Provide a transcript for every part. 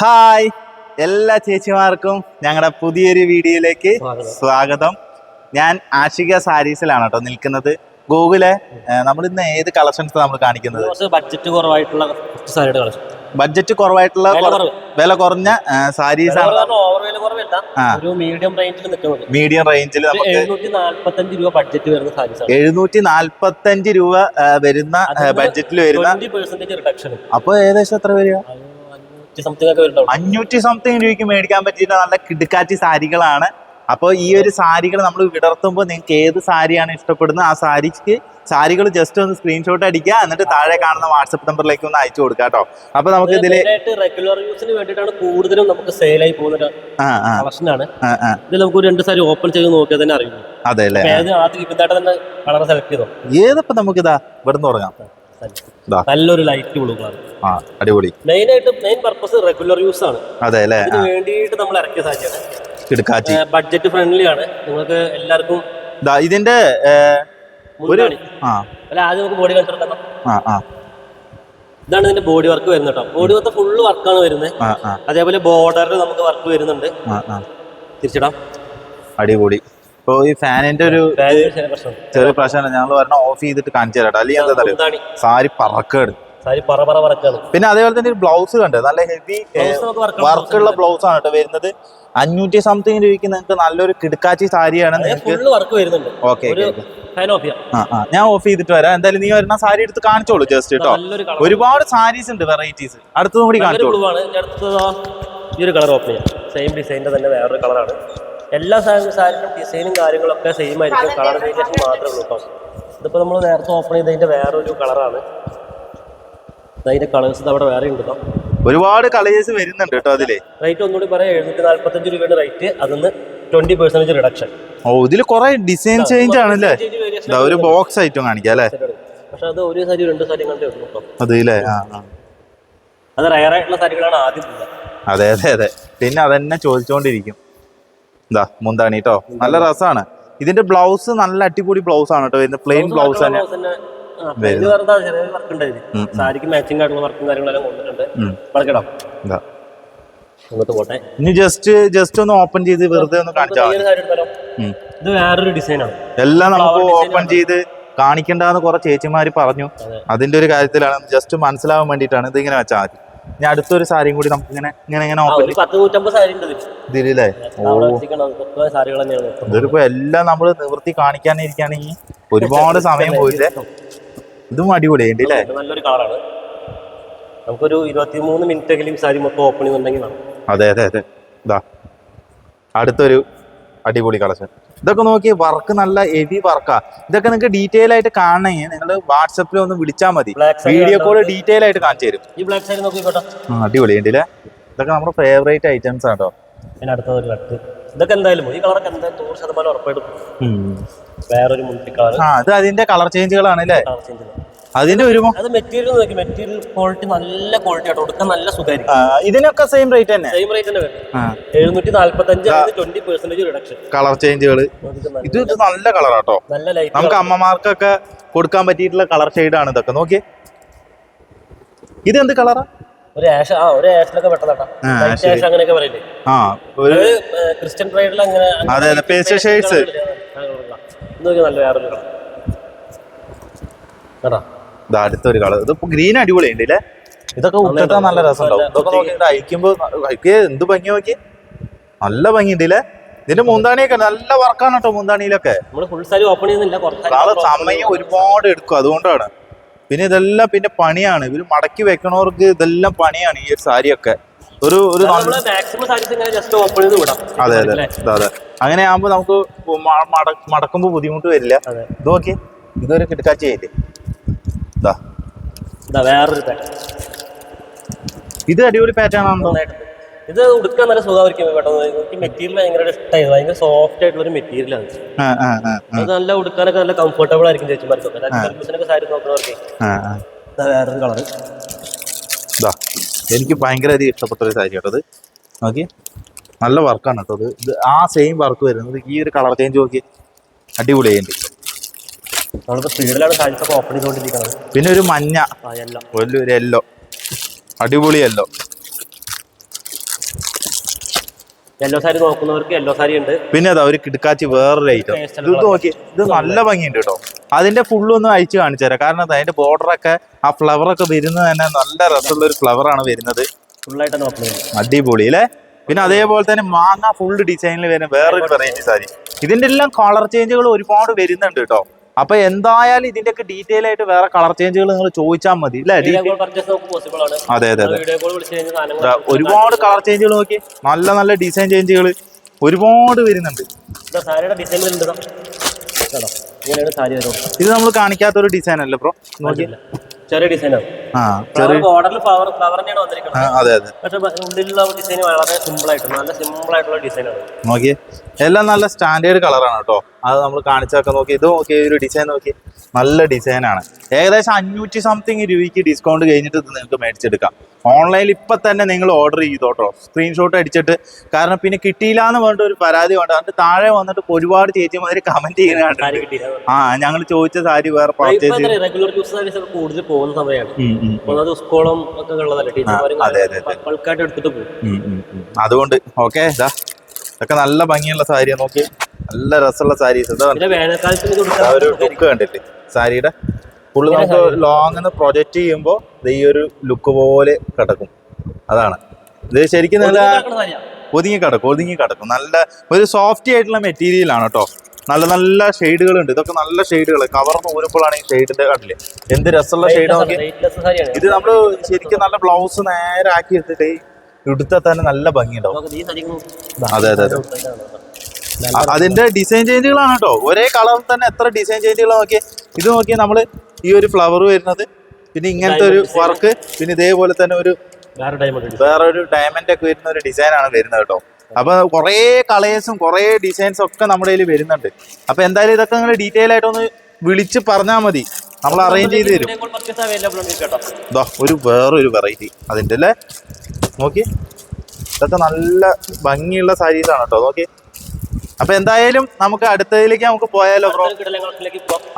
Hi എല്ലാ ചേച്ചിമാർക്കും ഞങ്ങളുടെ പുതിയൊരു വീഡിയോയിലേക്ക് സ്വാഗതം. ഞാൻ ആഷിക സാരീസിലാണ് കേട്ടോ നിൽക്കുന്നത്. ഗൂഗിൾ നമ്മൾ ഇന്ന് ഏത് കളക്ഷൻസ് നമ്മൾ കാണിക്കുന്നത്? ബഡ്ജറ്റ് കുറവായിട്ടുള്ള സാരിയുടെ കളക്ഷൻ ബഡ്ജറ്റ് കുറവായിട്ടുള്ള വില കുറഞ്ഞ സാരീസ് ആണ് മീഡിയം റേഞ്ചിൽ നമുക്ക് എഴുന്നൂറ്റി നാല്പത്തഞ്ച് രൂപ വരുന്ന ബഡ്ജറ്റിൽ വരുന്ന അപ്പൊ ഏകദേശം എത്ര വരിക? അഞ്ഞൂറ്റി സംതിങ് രൂപയ്ക്ക് മേടിക്കാൻ പറ്റിയിട്ട് നല്ല കിടുക്കാച്ചി സാരികളാണ്. അപ്പോൾ ഈ ഒരു സാരികൾ നമ്മൾ വിടർത്തുമ്പോൾ നിങ്ങൾക്ക് ഏത് സാരിയാണ് ഇഷ്ടപ്പെടുന്നത് ആ സാരിക്ക് സാരികൾ ജസ്റ്റ് ഒന്ന് സ്ക്രീൻഷോട്ട് അടിക്കുക എന്നിട്ട് താഴെ കാണുന്ന വാട്സപ്പ് നമ്പറിലേക്ക് ഒന്ന് അയച്ചു കൊടുക്കുക കേട്ടോ. അപ്പൊ നമുക്ക് ഇതിൽ റെഗുലർ യൂസിന് വേണ്ടിയിട്ടാണ് കൂടുതലും നമുക്ക് സെയിലായി പോകുന്ന ആ ആ. കളക്ഷൻ ആണ്. ആ ആ. ഇത് നമുക്ക് രണ്ട് സാരി ഓപ്പൺ ചെയ്ത് നോക്കിയാൽ തന്നെ അറിയുന്നു അതെ അല്ലേ? ഏത് ആദ്യം തന്നെ കളർ സെലക്ട് ചെയ്തോ? ഏതപ്പോ നമുക്കിതാ ഇവിടുന്ന് തുടങ്ങാം. നല്ലൊരു ലൈറ്റ് ബ്ലൂ കളർ അടിപൊളി. മെയിൻ ആയിട്ട് മെയിൻ പർപ്പസ് റെഗുലർ യൂസ് ആണ്. അതെ അല്ലേ? വേണ്ടിയിട്ട് നമ്മൾ ഇറക്കിയ കിടുക്കാച്ചി ബഡ്ജറ്റ് ഫ്രണ്ട്ലി ആണ്. നിങ്ങൾക്ക് എല്ലാവർക്കും ഇതിന്റെ ഒരു അല്ല ആദ്യം നമുക്ക് ബോഡി കണ്ടിട്ട് ആ ആ. ഇതാണ് ഇതിന്റെ ബോഡി വർക്ക് വരുന്നത് കേട്ടോ ബോഡി വർക്ക് ഫുള്ള് വർക്കാണ് വരുന്നത്. അതേപോലെ ബോർഡറിൽ നമുക്ക് വർക്ക് വരുന്നുണ്ട്. തിരിച്ചിടാം. അടിപൊളി. ഇപ്പോൾ ഈ ഫാനിന്റെ ഒരു ചെറിയ പ്രശ്നം. ഞങ്ങൾ പറഞ്ഞ ഓഫ് ചെയ്തിട്ട് കാണിച്ചു തരാം അല്ലെങ്കിൽ എന്താ പറയുക? സാരി പറക്കേട് സാരി പറ പറ വർക്കാണ് പിന്നെ അതേപോലെ തന്നെ ഒരു ബ്ലൗസ് കണ്ട്. നല്ല ഹെവി വർക്ക് ഉള്ള വർക്കുള്ള ബ്ലൗസ് ആണ് കേട്ടോ വരുന്നത്. അഞ്ഞൂറ്റി സംതിങ് രൂപയ്ക്ക് നിങ്ങൾക്ക് നല്ലൊരു കിടക്കാച്ചി സാരിയാണ് ഓക്കെ ഓഫ് ഞാൻ ഓഫ് ചെയ്തിട്ട് വരാം. എന്തായാലും നീ വരുന്ന സാരി എടുത്ത് കാണിച്ചോളൂ ജസ്റ്റ് കേട്ടോ ഒരുപാട് സാരീസ് ഉണ്ട് വെറൈറ്റീസ് അടുത്തതും കൂടി കാണിച്ചോളൂ. ഈ ഒരു കളർ ഓപ്പൺ ചെയ്യാം. സെയിം ഡിസൈനിന്റെ തന്നെ വേറൊരു കളറാണ് എല്ലാ സാരിനും ഡിസൈനും കാര്യങ്ങളൊക്കെ സെയിം ആയിരിക്കും. കളർ വേരിയേഷൻ മാത്രമേ ഉള്ളൂ കേട്ടോ ഇതിപ്പോൾ നമ്മൾ നേരത്തെ ഓപ്പൺ ചെയ്തതിന്റെ വേറൊരു കളറാണ് അതിന്റെ കളേഴ്സ് അവിടെ വേറെ ഉണ്ട് കേട്ടോ ഒരുപാട് കളേഴ്സ് വരുന്നുണ്ട് കേട്ടോ അതിൽ. റേറ്റ് ഒന്നുകൂടി പറയാം. എഴുന്നൂറ്റി നാല്പത്തഞ്ച് രൂപയുടെ റേറ്റ് അതിന്ന് ട്വന്റി പെർസെന്റേജ് റിഡക്ഷൻ ഓ ഇതിൽ കുറെ ഡിസൈൻ ചേഞ്ച് ആണല്ലേ? ഒരു ബോക്സ് ഐറ്റം കാണിക്കാം അല്ലേ? പക്ഷെ അത് ഒരു സാരി രണ്ട് സാരി കണ്ടേ ഉള്ളൂ അത് റയർ ആയിട്ടുള്ള സാരികളാണ് ആദ്യം. അതെ അതെ അതെ. പിന്നെ അതന്നെ ചോദിച്ചോണ്ടിരിക്കും. ഇതാ മുന്താണി കേട്ടോ നല്ല രസമാണ് ഇതിന്റെ ബ്ലൗസ് നല്ല അടിപൊളി ബ്ലൗസ് ആണ് കേട്ടോ വരുന്നത്. പ്ലെയിൻ ബ്ലൗസ് തന്നെ. ഇനി ജസ്റ്റ് ജസ്റ്റ് ഒന്ന് ഓപ്പൺ ചെയ്ത് വെറുതെ ഒന്ന് കാണിച്ചാൽ. ഇത് വേറൊരു ഡിസൈനാണ് എല്ലാം നമുക്ക് ഓപ്പൺ ചെയ്ത് കാണിക്കണ്ടെന്ന് കുറെ ചേച്ചിമാര് പറഞ്ഞു. അതിന്റെ ഒരു കാര്യത്തിലാണ്. ജസ്റ്റ് മനസ്സിലാവാൻ വേണ്ടിയിട്ടാണ് ഇതിങ്ങനെ വെച്ചാൽ മതി. ഇനി അടുത്തൊരു സാരിയും കൂടി നമുക്ക് ഇങ്ങനെ ഇങ്ങനെ ഇങ്ങനെ ഓപ്പൺ ചെയ്യാം പത്ത് നൂറ്റമ്പത് സാരി ഉണ്ട് ഇതിൽ ഇതിലേ തന്നെയാണ് ഇതിലിപ്പോ എല്ലാം നമ്മൾ നിവൃത്തി കാണിക്കാനിരിക്കുകയാണെങ്കിൽ ഒരുപാട് സമയം പോയില്ലേ? ഇതും അടിപൊളിയുണ്ട് അല്ലേ നല്ലൊരു കളറാണ്. നമുക്കൊരു ഇരുപത്തി മൂന്ന് മിനിറ്റ് എങ്കിലും സാരി മൊത്തം ഓപ്പൺ ഉണ്ടെങ്കിൽ അതെ അതെ അതെ. ഇതാ അടുത്തൊരു അടിപൊളി കളക്ഷൻ ഇതൊക്കെ നോക്കി വർക്ക് നല്ല ഹെവി വർക്കാ ഇതൊക്കെ നിങ്ങൾക്ക് ഡീറ്റെയിൽ ആയിട്ട് കാണണമെങ്കിൽ നിങ്ങൾ വാട്സപ്പിൽ ഒന്ന് വിളിച്ചാൽ മതി. വീഡിയോ കോൾ ഡീറ്റെയിൽ ആയിട്ട് കാണിച്ചു തരും. ഈ ബ്ലാക്ക് സൈഡ് നോക്കിക്കോട്ടെ. ആ അടിപൊളി. ഉണ്ടല്ലേ ഇതൊക്കെ നമ്മുടെ ഫേവറേറ്റ് ഐറ്റംസ് ആണ് കേട്ടോ പിന്നെ അടുത്തത് ഒരു കട്ട് ഇതൊക്കെ എന്തായാലും ഈ കളറൊക്കെ എന്തായാലും നൂറ് ശതമാനം ഉറപ്പായിട്ടും. വേറൊരു മുണ്ടി കളർ ആ അത് അതിന്റെ കളർ ചേഞ്ചുകളാണ് അല്ലേ. അതിന്റെ ഒരു അത് മെറ്റീരിയൽ നോക്കി മെറ്റീരിയൽ ക്വാളിറ്റി നല്ല ക്വാളിറ്റി ആട്ടോ. കൊടുക്കാൻ നല്ല സുഖമായിരിക്കും. ഇതിനൊക്കെ സെയിം റേറ്റ് തന്നെ? സെയിം റേറ്റ് തന്നെ ട്വന്റി പെർസെന്റേജ് റിഡക്ഷൻ കളർ ചേഞ്ചുകൾ ഇത് നല്ല നല്ല കളറാട്ടോ നല്ല ലൈറ്റ് നമുക്ക് അമ്മമാർക്കൊക്കെ കൊടുക്കാൻ പറ്റിയിട്ടുള്ള കളർ ആണ് ഇതൊക്കെ. നോക്കിയേ. ഇത് എന്ത് കളറാ ഒരു ആഷ് ആ ഒരു ആഷിലൊക്കെ പെട്ടതാട്ടാ. അങ്ങനെയൊക്കെ പറയില്ലേ? ആ ഒരു അത് ക്രിസ്ത്യൻ ബ്രൈഡിൽ അങ്ങനെ അതെ. ഇത് നോക്കി നല്ല വേറൊരു കളർ. കേട്ടാ ഇത് അടുത്തൊരു കളർ. ഇതിപ്പോ ഗ്രീൻ അടിപൊളിയുണ്ട് ഇല്ലേ ഇതൊക്കെ ഉട്ടിട്ടാ നല്ല രസമുണ്ടാവും. ഇതൊക്കെ നോക്കി അയക്കുമ്പോ അയക്ക് എന്ത് ഭംഗി നോക്കി? നല്ല ഭംഗിയുണ്ട് ഇല്ലേ ഇതിന്റെ മൂന്താണിയൊക്കെ നല്ല വർക്കാണ് കേട്ടോ മൂന്താണിയിലൊക്കെ. ആൾ സമയം ഒരുപാട് എടുക്കും. അതുകൊണ്ടാണ്. പിന്നെ ഇതെല്ലാം പിന്നെ പണിയാണ്. ഇവർ മടക്കി വെക്കണവർക്ക് ഇതെല്ലാം പണിയാണ് ഈ ഒരു സാരിയൊക്കെ. ഒരു ഒരു അതെ അതെ. അതെ. അങ്ങനെ ആകുമ്പോ നമുക്ക് മടക്കുമ്പോ ബുദ്ധിമുട്ട് വരില്ല. ഇത് നോക്കി ഇതൊരു കിടക്കാച്ചയായില്ലേ ഇതാ ഇതാ വേറൊരു പാറ്റേൺ ഇത് അടിപൊളി പാറ്റേൺ ആണോ? ഇത് ഉടുക്കാൻ നല്ല സുഖമായിരിക്കും പെട്ടെന്ന്. എനിക്ക് മെറ്റീരിയൽ ഭയങ്കര ഇഷ്ടമായി ഭയങ്കര സോഫ്റ്റ് ആയിട്ടുള്ള ഒരു മെറ്റീരിയലാണ് ആ ആ ആ ആ, അത് നല്ല ഉടുക്കാനൊക്കെ നല്ല കംഫർട്ടബിൾ ആയിരിക്കും ചേച്ചിമാർക്കൊക്കെ സാരി നോക്കുന്നവർക്ക് വേറൊരു കളർ എനിക്ക് ഭയങ്കര അധികം ഇഷ്ടപ്പെട്ട ഒരു സാരി കേട്ടത് നോക്കി നല്ല വർക്കാണ് കേട്ടോ ഇത്. ആ സെയിം വർക്ക് വരുന്നത്. ഈ ഒരു കളർ ചേഞ്ച് നോക്കി അടിപൊളിയായിട്ട് നമ്മളിപ്പോൾ സ്പീഡിലാണ് സാരീസ് ഒക്കെ ഓപ്പൺ ചെയ്തുകൊണ്ടിരിക്കുന്നത് പിന്നെ ഒരു മഞ്ഞ. വലിയൊരു എല്ലോ അടിപൊളി യെല്ലോ യെല്ലോ സാരി നോക്കുന്നവർക്ക് യെല്ലോ സാരി ഉണ്ട്. പിന്നെ അതാ ഒരു കിടക്കാച്ചി വേറൊരു ഐറ്റം ഇത് നോക്കി ഇത് നല്ല ഭംഗിയുണ്ട് കേട്ടോ. അതിന്റെ ഫുള്ള് ഒന്ന് അയച്ചു കാണിച്ചു തരാം. കാരണം അതിന്റെ ബോർഡർ ഒക്കെ ആ ഫ്ലവർ ഒക്കെ വരുന്നത് തന്നെ നല്ല രസമുള്ള ഒരു ഫ്ലവർ ആണ് വരുന്നത്. അടിപൊളി അല്ലേ? പിന്നെ അതേപോലെ തന്നെ മാങ്ങ ഫുൾ ഡിസൈനിൽ വരുന്ന വേറൊരു വെറൈറ്റി സാരി. ഇതിന്റെ എല്ലാം കളർ ചേഞ്ചുകൾ ഒരുപാട് വരുന്നുണ്ട് കേട്ടോ. അപ്പൊ എന്തായാലും ഇതിന്റെ ഒക്കെ ഡീറ്റെയിൽ ആയിട്ട് വേറെ കളർ ചേഞ്ചുകൾ നിങ്ങൾ ചോദിച്ചാൽ മതി അല്ലേ? അതെ അതെ അതെ. ഒരുപാട് കളർ ചേഞ്ചുകൾ നോക്കി. നല്ല നല്ല ഡിസൈൻ ചേഞ്ചുകൾ ഒരുപാട് വരുന്നുണ്ട്. ഇതാ നമ്മൾ കാണിക്കാത്ത ഒരു ഡിസൈൻ അല്ലേ ബ്രോ നോക്കി. ചെറിയ ഡിസൈനാണ് ആ ചെറിയ ബോർഡറിൽ ഫ്ലവർ തന്നെയാണ് വന്നിരിക്കുന്നത്. അതെ അതെ. പക്ഷെ ഉള്ളിലുള്ള ഡിസൈൻ വളരെ സിമ്പിൾ ആയിട്ട് നല്ല സിമ്പിൾ ആയിട്ടുള്ള ഡിസൈനാണ് നോക്കിയേ. എല്ലാം നല്ല സ്റ്റാൻഡേർഡ് കളറാണ് കേട്ടോ അത് നമ്മൾ കാണിച്ചൊക്കെ നോക്കി. ഇത് നോക്കി ഒരു ഡിസൈൻ നോക്കി. നല്ല ഡിസൈനാണ് ഏകദേശം അഞ്ഞൂറ്റി സംതിങ് രൂപയ്ക്ക് ഡിസ്കൗണ്ട് കഴിഞ്ഞിട്ട് ഇത് നിങ്ങൾക്ക് മേടിച്ചെടുക്കാം. ഓൺലൈനിൽ ഇപ്പം തന്നെ നിങ്ങൾ ഓർഡർ ചെയ്തോട്ടോ. സ്ക്രീൻഷോട്ട് അടിച്ചിട്ട്. കാരണം പിന്നെ കിട്ടിയില്ല എന്ന് പറഞ്ഞിട്ട് ഒരു പരാതി വേണ്ട. അതിന്റെ താഴെ വന്നിട്ട് ഒരുപാട് ചേച്ചിമാര് കമന്റ് ചെയ്യുന്ന ചെയ്യുന്നുണ്ട് ആ ഞങ്ങൾ ചോദിച്ച സാരി വേറെ കൂടുതൽ പോകുന്ന സമയമാണ് അതുകൊണ്ട് ഓക്കെ ഇതാ ഇതൊക്കെ നല്ല ഭംഗിയുള്ള സാരിയാ നോക്കി. നല്ല രസമുള്ള സാരീസ്. ഇതാ ഇത് ഒരു ലുക്ക് കണ്ടില്ലേ? സാരിയുടെ? ഫുള്ള് നമുക്ക് ലോങ് പ്രൊജക്റ്റ് ചെയ്യുമ്പോൾ ഈ ഒരു ലുക്ക് പോലെ കിടക്കും. അതാണ്. ഇത് ശരിക്കും നല്ല. ഒതുങ്ങി കിടക്കും ഒതുങ്ങി കിടക്കും. നല്ല ഒരു സോഫ്റ്റ് ആയിട്ടുള്ള മെറ്റീരിയൽ ആണ് കേട്ടോ നല്ല നല്ല ഷെയ്ഡുകൾ ഉണ്ട് ഇതൊക്കെ നല്ല ഷെയ്ഡുകൾ കവർന്ന് ഊരുമ്പോഴാണ് ഈ ഷെയ്ഡിന്റെ കണ്ടില്ലേ? എന്ത് രസമുള്ള ഷെയ്ഡ് നോക്കി. ഇത് നമ്മൾ ശരിക്കും നല്ല ബ്ലൗസ് നേരെ ആക്കി എടുത്തിട്ട് എടുത്താൽ തന്നെ നല്ല ഭംഗിയുണ്ടാവും. അതെ, അതെ, അതെ. അതിന്റെ ഡിസൈൻ ചേഞ്ചുകളാണ് കേട്ടോ. ഒരേ കളറിൽ തന്നെ എത്ര ഡിസൈൻ ചേഞ്ചുകൾ നോക്കിയേ. ഇത് നോക്കിയേ നമ്മൾ ഈ ഒരു ഫ്ലവർ വരുന്നത് പിന്നെ ഇങ്ങനത്തെ ഒരു വർക്ക് പിന്നെ ഇതേപോലെ തന്നെ ഒരു വേറെ ഒരു ഡയമണ്ട് ഒക്കെ വരുന്ന ഒരു ഡിസൈൻ ആണ് വരുന്നത് കേട്ടോ. അപ്പൊ കുറേ കളേഴ്സും കുറേ ഡിസൈൻസും ഒക്കെ നമ്മുടെ കയ്യിൽ വരുന്നുണ്ട്. അപ്പൊ എന്തായാലും ഇതൊക്കെ നിങ്ങൾ ഡീറ്റെയിൽ ആയിട്ടൊന്ന് വിളിച്ച് പറഞ്ഞാൽ മതി. നമ്മൾ അറേഞ്ച് ചെയ്ത് തരും. ഒരു വേറൊരു വെറൈറ്റി അതിന്റെ അല്ലേ നോക്കി. ഇതൊക്കെ നല്ല ഭംഗിയുള്ള സാരീസ് ആണ് കേട്ടോ നോക്കി. അപ്പൊ എന്തായാലും നമുക്ക് അടുത്തതിലേക്ക് നമുക്ക് പോയാലോ ബ്രോ?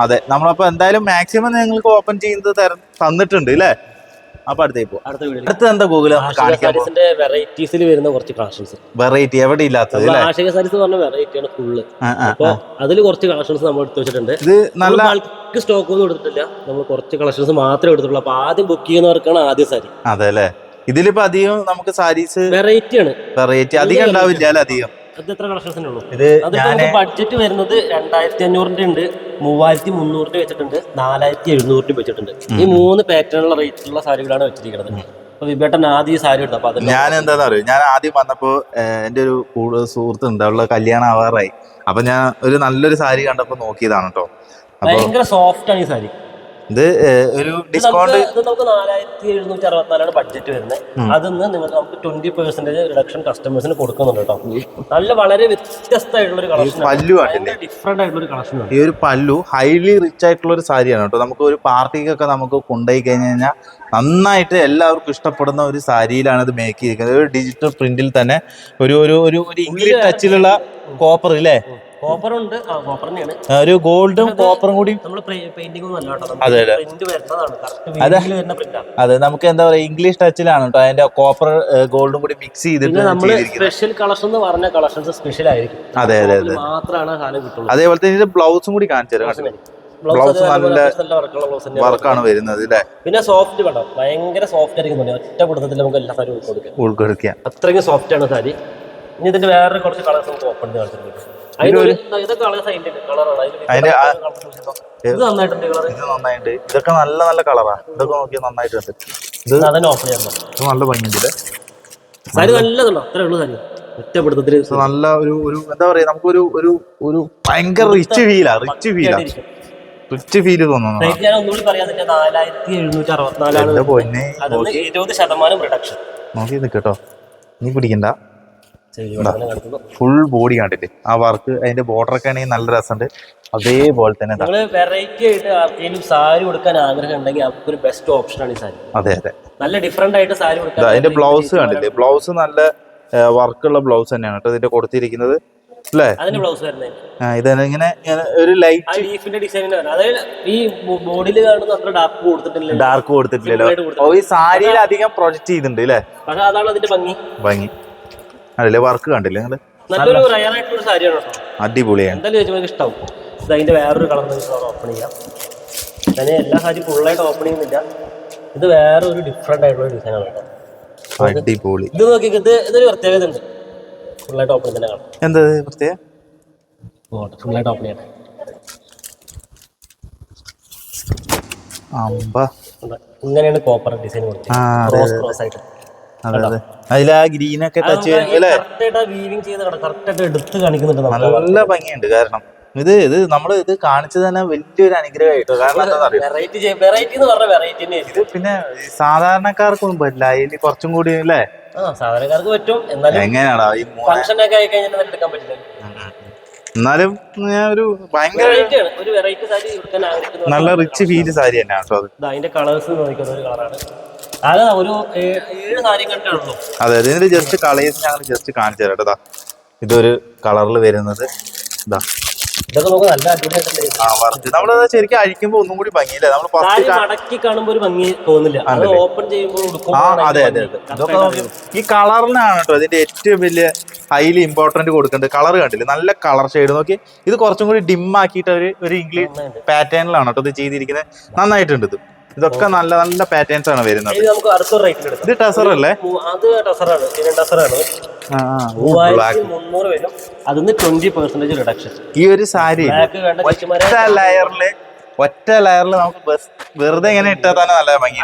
അതെ നമ്മളപ്പോ എന്തായാലും മാക്സിമം നിങ്ങൾക്ക് ഓപ്പൺ ചെയ്യുന്നത് തര തന്നിട്ടുണ്ട് അല്ലേ അപ്പൊ അടുത്തേക്ക് പോകും അടുത്ത എന്താ ഗൂഗിൾ വെറൈറ്റീസിൽ വരുന്ന കുറച്ച് കളക്ഷൻസ്. വെറൈറ്റി എവിടെ ഇല്ലാത്തത് സാരീസ് പറഞ്ഞ വെറൈറ്റിയാണ് ഫുള്ള് അപ്പൊ അതിൽ കുറച്ച് കളക്ഷൻസ് നമ്മൾ എടുത്തു വെച്ചിട്ടുണ്ട്. ഇത് നല്ല സ്റ്റോക്ക് ഒന്നും എടുത്തിട്ടില്ല. നമ്മൾ കുറച്ച് കളക്ഷൻസ് മാത്രമേ എടുത്തിട്ടുള്ളൂ. അപ്പൊ ആദ്യം ബുക്ക് ചെയ്യുന്നവർക്കാണ് ആദ്യ സാരി. അതെ അല്ലേ ഇതിലിപ്പോ അധികം നമുക്ക് സാരീസ് വെറൈറ്റി ആണ്. വെറൈറ്റി അധികം ഉണ്ടാവില്ല അല്ലേ അധികം? അത് എത്ര കളക്ഷൻസ് ഉള്ളൂ. ഇത് ബഡ്ജറ്റ് വരുന്നത് രണ്ടായിരത്തി അഞ്ഞൂറിന്റെ ഉണ്ട് മൂവായിരത്തി മുന്നൂറിന്റെ വെച്ചിട്ടുണ്ട് നാലായിരത്തി എഴുന്നൂറിന്റെ വെച്ചിട്ടുണ്ട്. ഈ മൂന്ന് പാറ്റേണുള്ള റേറ്റിലുള്ള സാരികളാണ് വെച്ചിരിക്കുന്നത്. അപ്പൊ വിബേട്ടൻ ആദ്യം സാരി എടുത്തു അപ്പൊ ഞാൻ എന്താ അറിയോ? ഞാൻ ആദ്യം വന്നപ്പോ എന്റെ ഒരു കൂടുതൽ സുഹൃത്തുണ്ട് അവളുടെ കല്യാണം ആവാറായി. അപ്പൊ ഞാൻ ഒരു നല്ലൊരു സാരി കണ്ടപ്പോ നോക്കിയതാണ് കേട്ടോ ഭയങ്കര സോഫ്റ്റ് ആണ് ഈ സാരി. ഇത് ഒരു ഡിസ്കൗണ്ട് നമുക്ക് നാലായിരത്തി എഴുന്നൂറ്റി അറുപത്തിനാലാണ് ബഡ്ജറ്റ് വരുന്നത്. അതിന്ന് നിങ്ങൾ നമുക്ക് ട്വന്റി പെർസെന്റേജ് റിഡക്ഷൻ കസ്റ്റമേഴ്സിന് കൊടുക്കുന്നുണ്ട് കേട്ടോ. നല്ല വളരെ വ്യത്യസ്തമായിട്ടുള്ള ഒരു കളക്ഷൻ പല്ലു ഡിഫറെന്റ് ആയിട്ടുള്ള ഒരു കളക്ഷൻ ഈ ഒരു പല്ലു ഹൈലി റിച്ച് ആയിട്ടുള്ള ഒരു സാരിയാണ് കേട്ടോ. നമുക്ക് ഒരു പാർട്ടിക്കൊക്കെ നമുക്ക് കൊണ്ടുപോയി കഴിഞ്ഞു കഴിഞ്ഞാൽ നന്നായിട്ട് എല്ലാവർക്കും ഇഷ്ടപ്പെടുന്ന ഒരു സാരിയിലാണ് ഇത് മേക്ക് ചെയ്തിരിക്കുന്നത്. ഒരു ഡിജിറ്റൽ പ്രിന്റിൽ തന്നെ ഒരു ഒരു ഒരു ഒരു ഇംഗ്ലീഷ് ടച്ചിലുള്ള കോപ്പർ ഇല്ലേ? കോപ്പർ ഉണ്ട്. ആ കോപ്പർ തന്നെയാണ്. ഒരു ഗോൾഡും കോപ്പറും കൂടി നമ്മൾ പെയിന്റിംഗ് ഒന്നും അല്ല കേട്ടോ അതെ, അതെ. പ്രിന്റ് വരുന്നതാണ്. കറക്റ്റ് വരുന്ന പ്രിന്റാണ് അതെ നമുക്ക് എന്താ പറയാ ഇംഗ്ലീഷ് ടച്ചിലാണ് കേട്ടോ അതിന്റെ കോപ്പർ ഗോൾഡും കൂടി മിക്സ് ചെയ്തിട്ട് നമ്മൾ സ്പെഷ്യൽ കളക്ഷൻ എന്ന് പറഞ്ഞ കളക്ഷൻസ് സ്പെഷ്യൽ ആയിരിക്കും. അതെ, അതെ, അതെ. മാത്രമാണ് സാധനം കിട്ടുള്ളൂ. അതേപോലെ തന്നെ ഇതിന്റെ ബ്ലൗസും കൂടി കാണിച്ചു തരാം ബ്ലൗസ് നല്ല വർക്കാണ് വരുന്നത് അല്ലേ? പിന്നെ സോഫ്റ്റ് വേണം ഭയങ്കര സോഫ്റ്റ് ആയിരിക്കും ഒറ്റ കൊടുത്തത്തിൽ നമുക്ക് എല്ലാ സാരി കൊടുക്കാം ഉൾക്കൊടുക്കുക. അത്രയും സോഫ്റ്റ് ആണ് സാരി. ഇനി ഇതിന്റെ വേറെ കുറച്ച് കളേഴ്സ് നമുക്ക് ഓപ്പൺ ചെയ്ത് കളേഴ്സ് അതിന്റെ ഇത് നന്നായിട്ട് ഇതൊക്കെ നല്ല നല്ല കളറാ ഇതൊക്കെ നോക്കിയാൽ നന്നായിട്ടുണ്ട്. ഇത് ഇത് നല്ല ഭംഗിയുണ്ട് നല്ല ഒരു ഒരു എന്താ പറയാ നമുക്കൊരു ഒരു ഒരു ഭയങ്കര റിച്ച് ഫീലാ റിച്ച് ഫീലാ റിച്ച് ഫീൽ തോന്നുന്നു. എന്റെ പൊന്നെ. ഇരുപത് ശതമാനം റിഡക്ഷൻ നോക്കി നിക്കട്ടോ നീ പിടിക്കണ്ട. ഫുൾ ബോഡി കണ്ടില്ലേ? ആ വർക്ക് അതിന്റെ ബോർഡർ ഒക്കെ ആണെങ്കിൽ നല്ല രസമുണ്ട്. അതേപോലെ തന്നെ ഇതാ. വെറൈറ്റി ആയിട്ട് ആർക്കെങ്കിലും സാരി കൊടുക്കാൻ ആഗ്രഹം ഉണ്ടെങ്കിൽ അവർക്കൊരു ബെസ്റ്റ് ഓപ്ഷൻ ഈ സാരി. അതെ അതെ. നല്ല ഡിഫറെന്റ് ആയിട്ട് സാരി കൊടുക്കാൻ അതിന്റെ ബ്ലൗസ് കണ്ടില്ലേ? ബ്ലൗസ് നല്ല വർക്കുള്ള ബ്ലൗസ് തന്നെയാണ് കേട്ടോ ഇതിന്റെ കൊടുത്തിരിക്കുന്നത്. അല്ലേ? അതിന്റെ ബ്ലൗസ് വരുന്നത്. ആ, ഇത് ഇങ്ങനെ ഒരു ലൈറ്റ് ലീഫിന്റെ ഡിസൈൻ അതായത് ഈ ബോഡിയിൽ കാണുന്ന അത്ര ഡാർക്ക് കൊടുത്തിട്ടില്ല ഡാർക്ക് കൊടുത്തിട്ടില്ലല്ലോ. ഈ സാരിയിൽ അധികം പ്രൊജക്ട് ചെയ്തിട്ടുണ്ട് അല്ലേ അതാണ് അതിന്റെ ഭംഗി. ഭംഗി. അതല്ലേ വർക്ക് കണ്ടില്ലേ നിങ്ങൾ? നല്ലൊരു റയർ ആയിട്ടുള്ള സാരിയാണ് അടിപൊളിയാണ്. എന്തായാലും ചോദിച്ചാൽ ഇഷ്ടമാവും ഇത് അതിന്റെ വേറൊരു കളർ ഓപ്പൺ ചെയ്യാം. ഞാൻ എല്ലാ സാരി ഫുള്ളായിട്ട് ഓപ്പൺ ചെയ്യുന്നില്ല. ഇത് വേറെ ഒരു ഡിഫറെന്റ് ആയിട്ടുള്ള ഡിസൈനാണ് കേട്ടോ. അടിപൊളി. ഇത് നോക്കി ഇത് ഇതൊരു പ്രത്യേകത ഉണ്ട്. ഫുള്ളായിട്ട് ഓപ്പൺ തന്നെ കാണാം എന്താ ഇത് പ്രത്യേകം? ഫുള്ളായിട്ട് ഓപ്പൺ ചെയ്യട്ടെ. ഇങ്ങനെയാണ് കോപ്പർ ഡിസൈൻ കൊടുത്തത് ക്രോസ് ക്രോസ് ആയിട്ട്. അതിലാ ഗ്രീനൊക്കെ ടച്ച് നല്ല ഭംഗിയുണ്ട് കാരണം ഇത് ഇത് നമ്മൾ ഇത് കാണിച്ചു തന്നെ വലിയൊരു അനുഗ്രഹമായിട്ടോ? കാരണം ഇത് പിന്നെ സാധാരണക്കാർക്കൊന്നും പറ്റില്ല. അതിൽ കുറച്ചും കൂടി അല്ലേ? സാധാരണക്കാർക്ക് പറ്റും. എന്നാലും എങ്ങനെയാടാ ഈ ആയി കഴിഞ്ഞാൽ അത് എടുക്കാൻ പറ്റില്ല. എന്നാലും ഞാൻ ഒരു ഭയങ്കര നല്ല റിച്ച് ഫീൽ സാരി തന്നെയാണ് കേട്ടോ അത്. അതിന്റെ കളേഴ്സ് നോക്കുന്ന ഒരു കളറാണ് ആകെ ഒരു ഏഴ് അതെ അതെ. ഇതിന്റെ ജസ്റ്റ് കളേഴ്സ് ഞങ്ങൾ ജസ്റ്റ് കാണിച്ചു തരാം കേട്ടോ. ഇതൊരു കളറിൽ വരുന്നത്. ഇതാ. ഇതൊക്കെ നമുക്ക് നല്ല അടിപൊളിയായിട്ടുണ്ട് നമ്മൾ ശരിക്കും അഴിക്കുമ്പോ ഒന്നും കൂടി ഭംഗിയില്ല. നമ്മൾ കാണുമ്പോൾ ഒരു ഭംഗി തോന്നില്ല. അത് ഓപ്പൺ ചെയ്യുമ്പോൾ അതെ അതെ. അതെ ഇതൊക്കെ ഈ കളറിനാണ് കേട്ടോ. ഇതിന്റെ ഏറ്റവും വലിയ ഹൈലി ഇമ്പോർട്ടന്റ് കൊടുക്കേണ്ടത് കളർ കണ്ടില്ല? നല്ല കളർ ഷെയ്ഡ് നോക്കി. ഇത് കുറച്ചും കൂടി ഡിം ആക്കിയിട്ട് ഒരു ഒരു ഇംഗ്ലീഷ് പാറ്റേണിലാണ് കേട്ടോ ഇത് ചെയ്തിരിക്കുന്നത്. നന്നായിട്ടുണ്ട് ഇത്. ഇതൊക്കെ നല്ല നല്ല പാറ്റേൺസ് ആണ് വരുന്നത്. ഇത് നമുക്ക് അടുത്ത റേറ്റിൽ എടുക്കാം. ഇത് ടെസർ അല്ലേ? അത് ടസറാണ്. അതിന് ട്വന്റി പെർസെന്റേജ് റിഡക്ഷൻ ഈ ഒരു സാരി ഒറ്റ ലെയറിൽ ഒറ്റ ലെയറിൽ നമുക്ക് ബസ് വെറുതെ ഇങ്ങനെ ഇട്ടാൽ തന്നെ നല്ല ഭംഗി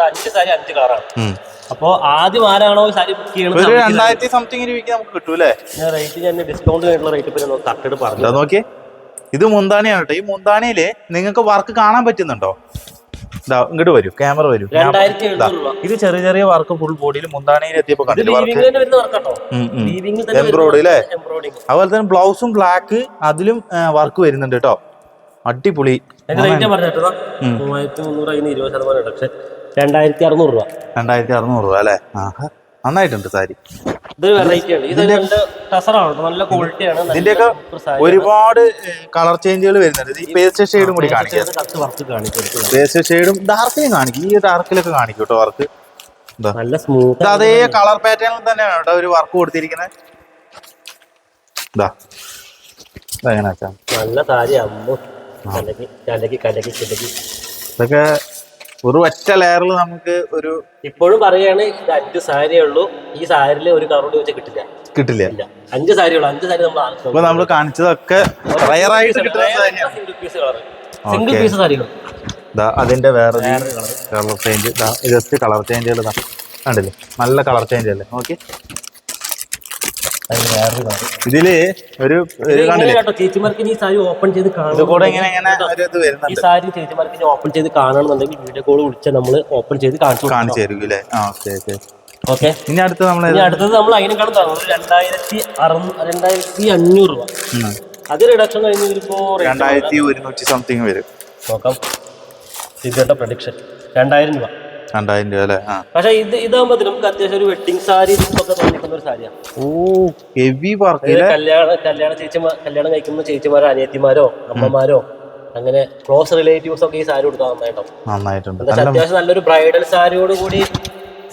അഞ്ച് സാരി അഞ്ച് കളറാണ് അപ്പോ ആദ്യം ആരാണോ സാരി ബുക്ക് ഒരു ചെയ്യണത് രണ്ടായിരത്തി സംതിങ് രൂപയ്ക്ക് നമുക്ക് കിട്ടൂലേ? റേറ്റ് ഞാൻ ഡിസ്കൗണ്ട് ആയിട്ടുള്ള റേറ്റ് പിന്നെ തട്ടിട്ട് പറഞ്ഞു ഇതാ നോക്കിയേ. ഇത് മുന്താണിയാണ് കേട്ടോ. ഈ മുന്താണിയിൽ നിങ്ങൾക്ക് വർക്ക് കാണാൻ പറ്റുന്നുണ്ടോ? ഇതാ ഇങ്ങോട്ട് വരൂ ക്യാമറ വരൂ. ഇതാ, ചെറിയ ചെറിയ വർക്ക് ഫുൾ ബോഡിയിൽ മുന്താണിയിൽ എത്തിയപ്പോ Embroidery അല്ലേ? അതുപോലെ തന്നെ ബ്ലൗസും ബ്ലാക്ക് അതിലും വർക്ക് വരുന്നുണ്ട് കേട്ടോ അടിപൊളി. രണ്ടായിരത്തി അറുന്നൂറ് രൂപ. രണ്ടായിരത്തി അറുന്നൂറ് രൂപ അല്ലേ? ആഹാ. നന്നായിട്ടുണ്ട് സാരി. ഇതിന്റെയൊക്കെ ഒരുപാട് കളർ ചേഞ്ചുകൾ വരുന്നുണ്ട്. ഈ പേസ്റ്റ് ഷെയ്ഡും കൂടി കാണിക്കാം. പേസ്റ്റ് ഷെയ്ഡും ഡാർക്കിലും കാണിക്കും ഈ ഡാർക്കിലൊക്കെ കാണിക്കും കേട്ടോ വർക്ക് നല്ല സ്മൂത്ത് അതേ കളർ പാറ്റേണിൽ തന്നെയാണ് കേട്ടോ ഒരു വർക്ക് കൊടുത്തിരിക്കുന്നത്. നല്ല താരി അമ്മു. കലക്കി കലക്കി കലക്കി. ഇതൊക്കെ ഒരു ഒറ്റ ലെയറിൽ നമുക്ക് ഒരു ഇപ്പോഴും പറയാണ് ഇത് അഞ്ച് സാരിയേ ഉള്ളൂ. ഈ സാരിയിൽ ഒരു കറുണ്ട് വെച്ച് കിട്ടില്ല. കിട്ടില്ല. ഇല്ല. അഞ്ച് സാരിയുള്ളൂ അഞ്ച് സാരി നമ്മൾ ഇപ്പൊ നമ്മൾ കാണിച്ചതൊക്കെ റയറായിട്ട് single piece colour single piece സാരികൾ അതിന്റെ വേറെ കളർ ചേഞ്ച് ജസ്റ്റ് കളർ ചേഞ്ചുകൾ കണ്ടില്ലേ? നല്ല കളർ ചേഞ്ച് അല്ലേ? ഓക്കെ ഇതിൽ ഒരു ഓപ്പൺ ചെയ്ത് ഈ സാരി ചേച്ചിമാർക്ക് ഓപ്പൺ ചെയ്ത് കാണണമെന്നുണ്ടെങ്കിൽ വീഡിയോ കോൾ വിളിച്ചാൽ നമ്മൾ ഓപ്പൺ ചെയ്ത് കാണിച്ചു ഓക്കെ ഓക്കെ ഓക്കെ ഇനി അടുത്ത നമ്മൾ ഇനി അടുത്തത് നമ്മൾ അതിനെക്കാളും തന്നത് രണ്ടായിരത്തി അറുന്നൂ രണ്ടായിരത്തി അഞ്ഞൂറ് രൂപ. അത് റിഡക്ഷൻ കഴിഞ്ഞ് വരുമ്പോ രണ്ടായിരത്തി ഒരുന്നൂറ്റി സംതിങ് വരും. നോക്കാം. ഇതിന്റെ പ്രഡിക്ഷൻ രണ്ടായിരം രൂപ. രണ്ടായിരം രൂപ അല്ലേ? പക്ഷെ ഇത് ഇതാകുമ്പോൾ നമുക്ക് അത്യാവശ്യം ഒരു വെഡിങ് സാരി ഒക്കെ തോന്നിക്കുന്ന ഒരു സാരിയാണ് ഓ ഹെവി വർക്ക് കല്യാണ കല്യാണ ചേച്ചിമാർ കല്യാണം കഴിക്കുന്ന ചേച്ചിമാരോ അനിയത്തിമാരോ അമ്മമാരോ അങ്ങനെ ക്ലോസ് റിലേറ്റീവ്സ് ഒക്കെ ഈ സാരി കൊടുത്താൽ നന്നായിട്ടോ? നന്നായിട്ടുണ്ട്. അത്യാവശ്യം നല്ലൊരു ബ്രൈഡൽ സാരിയോട് കൂടി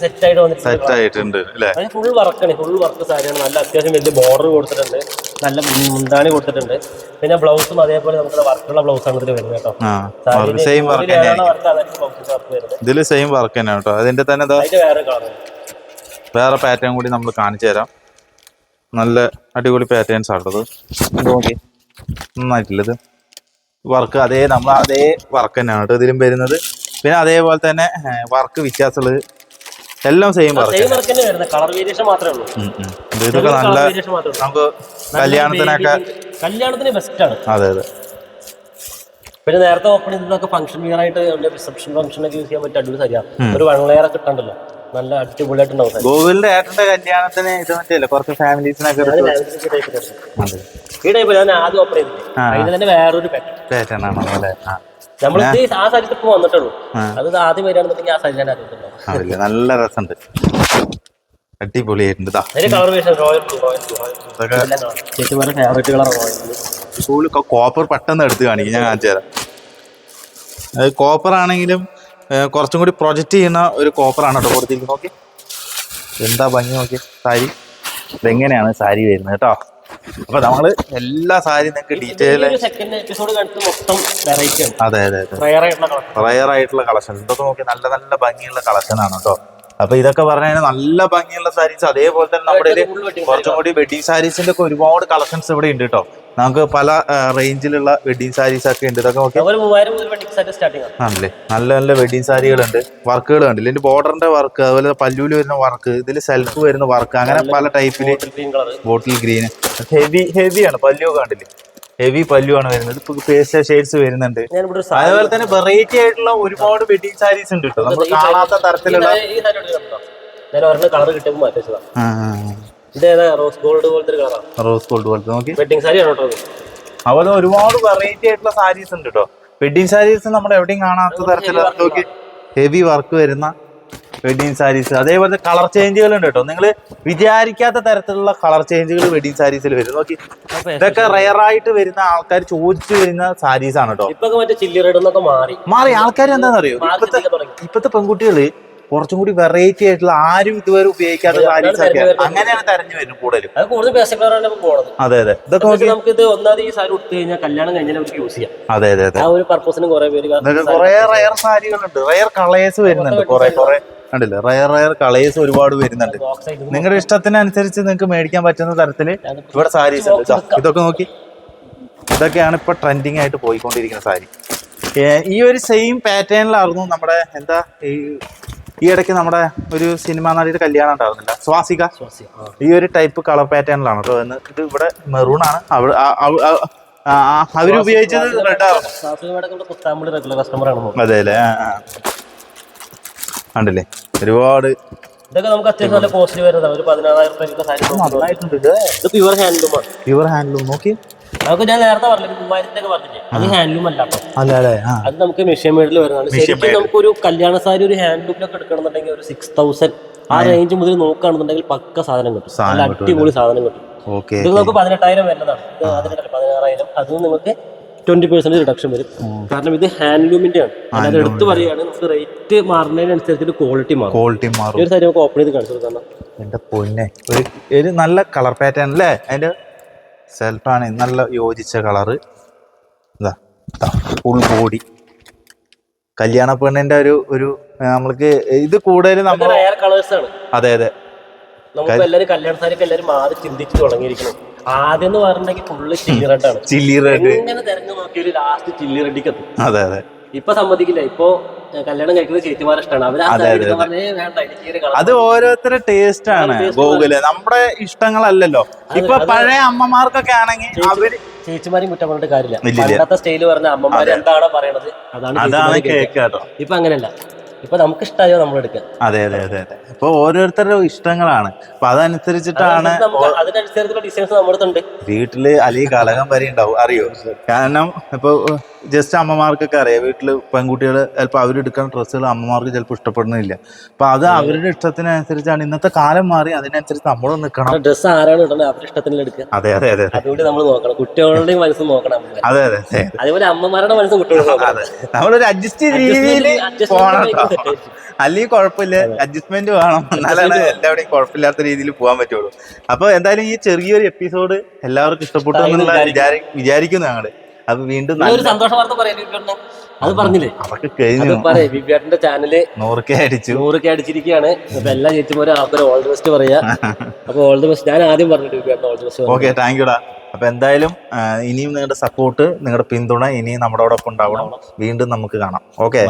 സെറ്റ് ആയിട്ട് വന്നിട്ടുണ്ട്. ഫുൾ വർക്കാണ് ഫുൾ വർക്ക് സാരിയാണ് നല്ല അത്യാവശ്യം വലിയ ബോർഡർ കൊടുത്തിട്ടുണ്ട്. നല്ല മുന്താണി കൊടുത്തിട്ടുണ്ട്. പിന്നെ ബ്ലൗസും അതേപോലെ നമുക്ക് വർക്കുള്ള ബ്ലൗസ് ആണ് ഇതിൽ വരുന്നത് കേട്ടോ. സെയിം വർക്ക് ഇതിൽ സെയിം വർക്ക് തന്നെയാണ് കേട്ടോ. അതിന്റെ തന്നെ വേറെ പാറ്റേൺ കൂടി നമ്മൾ കാണിച്ചു തരാം. നല്ല അടിപൊളി പാറ്റേൺസ് ആണത് നോക്കി ഇത് വർക്ക് അതേ നമ്മൾ അതേ വർക്ക് തന്നെയാണ് കേട്ടോ ഇതിലും വരുന്നത്. പിന്നെ അതേപോലെ തന്നെ വർക്ക് വ്യത്യാസമുള്ളത് എല്ലാം സെയിം കളർ വേരിയേഷൻ മാത്രമേ ഉള്ളൂ. ഇതൊക്കെ നല്ല നമുക്ക് കല്യാണത്തിനൊക്കെ കല്യാണത്തിന് ബെസ്റ്റ് ആണ്. അതെ അതെ. പിന്നെ നേരത്തെ ഓപ്പൺ ചെയ്തതൊക്കെ ഫംഗ്ഷൻ വിയർ ആയിട്ട് റിസപ്ഷൻ ഫംഗ്ഷൻ ഒക്കെ യൂസ് ചെയ്യാൻ പറ്റിയ അടിപൊളി സാരിയാണ് ഒരു വൺ ലെയർ ഒക്കെ ഇട്ടുണ്ടല്ലോ നല്ല അടിപൊളിയായിട്ടുണ്ടാവും ഗോകുലിന്റെ ഏട്ടന്റെ കല്യാണത്തിന് ഇത് മറ്റേ കുറച്ച് ഫാമിലീസിനൊക്കെ ഈ ടൈപ്പ് ഞാൻ ആദ്യം ഓപ്പൺ ചെയ്തിട്ട്. അതിന് തന്നെ വേറൊരു പാറ്റേൺ ആണോ? അല്ലേ? നമ്മൾ ആ സ്ഥലത്ത് ഇപ്പൊ വന്നിട്ടുള്ളൂ. അത് ആദ്യം വരികയാണെന്നുണ്ടെങ്കിൽ ആ സാരി അറിയത്തില്ല നല്ല രസമുണ്ട്. അടിപൊളിയായിട്ടുണ്ട് കോപ്പർ പെട്ടെന്ന് എടുത്ത് കാണിക്കും. ഞാൻ കാണിച്ചു തരാം. അത് കോപ്പർ ആണെങ്കിലും കുറച്ചും കൂടി പ്രൊജക്റ്റ് ചെയ്യുന്ന ഒരു കോപ്പർ ആണ് കേട്ടോ കൊടുത്തിരിക്കുന്നത്. ഓക്കെ എന്താ ഭംഗി? നോക്കി. സാരി. ഇതെങ്ങനെയാണ് സാരി വരുന്നത് കേട്ടോ അപ്പൊ നമ്മൾ എല്ലാ സാരി നിങ്ങൾക്ക് ഡീറ്റെയിൽ അതെ അതെ റയർ ആയിട്ടുള്ള കളക്ഷൻ ഇതൊക്കെ നോക്കി നല്ല നല്ല ഭംഗിയുള്ള കളക്ഷൻ ആണ് കേട്ടോ അപ്പൊ ഇതൊക്കെ പറഞ്ഞു കഴിഞ്ഞാൽ നല്ല ഭംഗിയുള്ള സാരീസ് അതേപോലെ തന്നെ നമ്മുടെ കുറച്ചും കൂടി വെഡിങ് സാരീസിന്റെ ഒക്കെ ഒരുപാട് കളക്ഷൻസ് ഇവിടെ ഉണ്ട് കേട്ടോ നമുക്ക് പല റേഞ്ചിലുള്ള വെഡിങ് സാരീസ് ഒക്കെ ഉണ്ട്. ഇതൊക്കെ ആണല്ലേ? നല്ല നല്ല വെഡിങ് സാരികളുണ്ട് വർക്കുകൾ ഉണ്ട് ഇതിന്റെ ബോർഡറിന്റെ വർക്ക് അതുപോലെ പല്ലൂൽ വരുന്ന വർക്ക് ഇതിൽ സെൽഫ് വരുന്ന വർക്ക് അങ്ങനെ പല ടൈപ്പിൽ ബോട്ടിൽ ഗ്രീൻ ഹെവി ഹെവിയാണ് പല്ലു കണ്ടില്ലേ? ഹെവി പല്ലു ആണ് വരുന്നത്. ഇപ്പൊ പേസ്റ്റൽ ഷെയ്ഡ്സ് വരുന്നുണ്ട്. അതുപോലെ തന്നെ വെറൈറ്റി ആയിട്ടുള്ള ഒരുപാട് വെഡിങ് സാരീസ് ഉണ്ട് കേട്ടോ. നമ്മൾ കാണാത്ത തരത്തിലുള്ള കളർ കിട്ടുമ്പോൾ മാറ്റി റോസ് ഗോൾഡ് പോലത്തെ കളറാണ് റോസ് ഗോൾഡ് പോലത്തെ നോക്കി. വെഡിങ് സാരി ആണ് അതുപോലെ ഒരുപാട് വെറൈറ്റി ആയിട്ടുള്ള സാരീസ് ഉണ്ട് കേട്ടോ വെഡിങ് സാരീസ് നമ്മൾ എവിടെയും കാണാത്ത തരത്തിലുള്ള നോക്കി ഹെവി വർക്ക് വരുന്ന വെഡിങ് സാരീസ് അതേപോലെ കളർ ചേഞ്ചുകൾ ഉണ്ട് കേട്ടോ നിങ്ങൾ വിചാരിക്കാത്ത തരത്തിലുള്ള കളർ ചേഞ്ചുകൾ വെഡിങ് സാരീസിൽ വരും. നോക്കി ഇതൊക്കെ റയർ ആയിട്ട് വരുന്ന ആൾക്കാർ ചോദിച്ചു വരുന്ന സാരീസ് ആണ് കേട്ടോ മാറി. മാറി. ആൾക്കാർ എന്താണെന്നറിയോ അറിയോ ഇപ്പത്തെ ഇപ്പത്തെ പെൺകുട്ടികൾ കുറച്ചും കൂടി വെറൈറ്റി ആയിട്ടുള്ള ആരും ഇതുവരെ ഉപയോഗിക്കാത്ത അതെ, സാരീസ് ഒക്കെ അങ്ങനെയാണ് തെരഞ്ഞു വരുന്നത് കൂടുതലും. അത് കൂടുതൽ ബേസിക് കളറാണ് നമുക്ക് പോണത്. അതെ അതെ. ഇതൊക്കെ നമുക്ക് ഇത് ഒന്നാമത് ഈ സാരി ഉടുത്തു കഴിഞ്ഞാൽ കല്യാണം കഴിഞ്ഞാൽ നമുക്ക് യൂസ് ചെയ്യാം. അതെ അതെ അതെ. ആ ഒരു പർപ്പസിന് കുറെ പേര് കുറെ റയർ സാരികളുണ്ട്. റയർ കളേഴ്സ് വരുന്നുണ്ട് കുറെ കുറെ. കണ്ടില്ലേ? റയർ റയർ കളേഴ്സ് ഒരുപാട് വരുന്നുണ്ട്. നിങ്ങളുടെ ഇഷ്ടത്തിനനുസരിച്ച് നിങ്ങൾക്ക് മേടിക്കാൻ പറ്റുന്ന തരത്തിൽ ഇവിടെ സാരീസ് ഉണ്ട് ഇതാ, ഇതൊക്കെ നോക്കി. ഇതൊക്കെയാണ് ഇപ്പൊ ട്രെൻഡിങ് ആയിട്ട് പോയിക്കൊണ്ടിരിക്കുന്ന സാരി. ഈ ഒരു സെയിം പാറ്റേണിലായിരുന്നു നമ്മുടെ എന്താ ഈ ഈ ഇടയ്ക്ക് നമ്മുടെ ഒരു സിനിമാ നടിയുടെ കല്യാണം ഉണ്ടാവുന്നില്ല സ്വാസിക. ഈ ഒരു ടൈപ്പ് കളർ പാറ്റേണിലാണ് കേട്ടോ. ഇത് ഇവിടെ മെറൂൺ ആണ്. അവിടെ അവരുപയോഗിച്ചത് അതെ അല്ലേ. കണ്ടില്ലേ? ഒരുപാട് ഇതൊക്കെ നമുക്ക് അത്യാവശ്യം നല്ല പോസ്റ്റ് വരുന്നതാണ്. ഒരു പതിനാറായിരം പ്യുവർ ഹാൻഡ്ലൂം നോക്കി നമുക്ക് ഞാൻ നേരത്തെ പറഞ്ഞില്ല മൂവായിരത്തിന്റെ ഒക്കെ പറഞ്ഞില്ലേ അത് ഹാൻഡ്ലൂം അല്ല കേട്ടോ അല്ല അത് നമുക്ക് മെഷീൻ മേഡിൽ വരുന്നതാണ്. ശരിക്കും നമുക്കൊരു കല്യാണ സാരി ഒരു ഹാൻഡ്ലൂമിലൊക്കെ എടുക്കണമെന്നുണ്ടെങ്കിൽ ഒരു സിക്സ് തൗസൻഡ് ആ റേഞ്ച് മുതൽ നോക്കുകയാണെന്നുണ്ടെങ്കിൽ പക്ക സാധനം കിട്ടും. നല്ല അടിപൊളി സാധനം കിട്ടും. ഓക്കെ ഇത് നമുക്ക് പതിനെട്ടായിരം വരുന്നതാണ്. പതിനാറായിരം. അത് നിങ്ങൾക്ക് ട്വന്റി പെർസെന്റ് റിഡക്ഷൻ വരും. കാരണം ഇത് ഹാൻഡ്ലൂമിന്റെ ആണ് അതായത് എടുത്ത് പറയുകയാണ് നമുക്ക് റേറ്റ് മാറുന്നതിനനുസരിച്ചിട്ട് ക്വാളിറ്റി മാറും. ക്വാളിറ്റി മാറും. ഒരു സാരി നമുക്ക് ഓപ്പൺ ചെയ്ത് കാണിച്ചു കൊടുക്കാം എന്റെ പൊന്നെ ഒരു ഒരു നല്ല കളർ പാറ്റേൺ അല്ലേ? അതിന്റെ സെൽഫാണ്. നല്ല യോജിച്ച കളറ്. ഇതാ ഫുൾ ബോഡി കല്യാണ പെണ്ണിന്റെ ഒരു ഒരു നമ്മൾക്ക് ഇത് കൂടുതൽ നമ്മൾ അതെ അതെ. നമുക്ക് എല്ലാവരും കല്യാണ സാരിക്ക് എല്ലാവരും മാറി ചിന്തിച്ച് തുടങ്ങിയിരിക്കണം ആദ്യം എന്ന് പറഞ്ഞിട്ടുണ്ടെങ്കിൽ ഫുള്ള് ചില്ലി റെഡ് ആണ്. ചില്ലി റെഡ് എങ്ങനെ തെരഞ്ഞു നോക്കിയൊരു ലാസ്റ്റ് ചില്ലി റെഡിക്ക് അതെ അതെ. ഇപ്പൊ സമ്മതിക്കില്ല. ഇപ്പോ കല്യാണം കഴിക്കുന്നത് ചേച്ചിമാരെ ഇഷ്ടമാണ് അതെ, ഓരോരുത്തരുടെ ടേസ്റ്റ് ആണ് ഗോകുൽ. നമ്മുടെ ഇഷ്ടങ്ങളല്ലല്ലോ. ഇപ്പൊ പഴയ അമ്മമാർക്കൊക്കെ ആണെങ്കിൽ അവർ ചേച്ചിമാരെയും കുറ്റം പറഞ്ഞിട്ട് കാര്യമില്ല. പണ്ടത്തെ സ്റ്റൈൽ പറഞ്ഞ അമ്മമാര് എന്താണോ പറയണത് അതാണ് കേട്ടോ. ഇപ്പൊ അങ്ങനെയല്ല. ഇപ്പൊ നമുക്ക് ഇഷ്ടമായോ നമ്മൾ എടുക്കാം അതെ അതെ അതെ അതെ. ഇപ്പൊ ഓരോരുത്തരുടെ ഇഷ്ടങ്ങളാണ്. അപ്പൊ അതനുസരിച്ചിട്ടാണ് അതിനനുസരിച്ചുള്ള ഡിസൈൻസ് നമ്മുടെ വീട്ടിൽ അല്ലെങ്കിൽ കലകം വരെ ഉണ്ടാവും. അറിയോ? കാരണം ഇപ്പൊ ജസ്റ്റ് അമ്മമാർക്കൊക്കെ അറിയാം. വീട്ടിൽ പെൺകുട്ടികൾ ചിലപ്പോൾ അവരെടുക്കുന്ന ഡ്രസ്സുകൾ അമ്മമാർക്ക് ചിലപ്പോൾ ഇഷ്ടപ്പെടുന്നില്ല. അപ്പൊ അത് അവരുടെ ഇഷ്ടത്തിനനുസരിച്ചാണ് ഇന്നത്തെ കാലം മാറി. അതിനനുസരിച്ച് നമ്മളും നിൽക്കണം ഡ്രസ് ആരാണ് അവരുടെ ഇഷ്ടത്തിന് എടുക്കുക. അതെ അതെ അതെ അതെ. അതുകൊണ്ട് നമ്മൾ നോക്കണം. കുട്ടികളുടെയും മനസ്സ് നോക്കണം. അതെ അതെ അതെ. അതേപോലെ അമ്മമാരുടെ മനസ്സും കുട്ടികളുടെ നമ്മളൊരു അഡ്ജസ്റ്റ് രീതിയിൽ പോകണം അല്ലെങ്കിൽ കുഴപ്പമില്ല. അഡ്ജസ്റ്റ്മെന്റ് വേണം. എന്നാലാണ് എല്ലാവരുടെയും കുഴപ്പമില്ലാത്ത രീതിയിൽ പോകാൻ പറ്റുള്ളൂ. അപ്പൊ എന്തായാലും ഈ ചെറിയൊരു എപ്പിസോഡ് എല്ലാവർക്കും ഇഷ്ടപ്പെട്ടു എന്നുള്ള വിചാരി വിചാരിക്കുന്നു ഞങ്ങൾ. അത് വീണ്ടും സന്തോഷ വാർത്ത പറയാൻ അത് പറഞ്ഞില്ലേ? അതൊക്കെ അത് കഴിഞ്ഞു ബിബിയേട്ടന്റെ ചാനൽ നൂറുക്കെ അടിച്ചു. നൂറൊക്കെ അടിച്ചിരിക്കുകയാണ്. അപ്പൊ എല്ലാ ചേച്ചിമാരും ആൾക്കാർ ഓൾ ദി ബെസ്റ്റ് പറയാ. അപ്പൊ ഓൾ ദി ബെസ്റ്റ് ഞാൻ ആദ്യം പറഞ്ഞിട്ട് all the best okay thank യുടാ അപ്പൊ എന്തായാലും ഇനിയും നിങ്ങളുടെ സപ്പോർട്ട് നിങ്ങളുടെ പിന്തുണ ഇനിയും നമ്മളോടൊപ്പം ഉണ്ടാവണം. വീണ്ടും നമുക്ക് കാണാം. ഓക്കെ.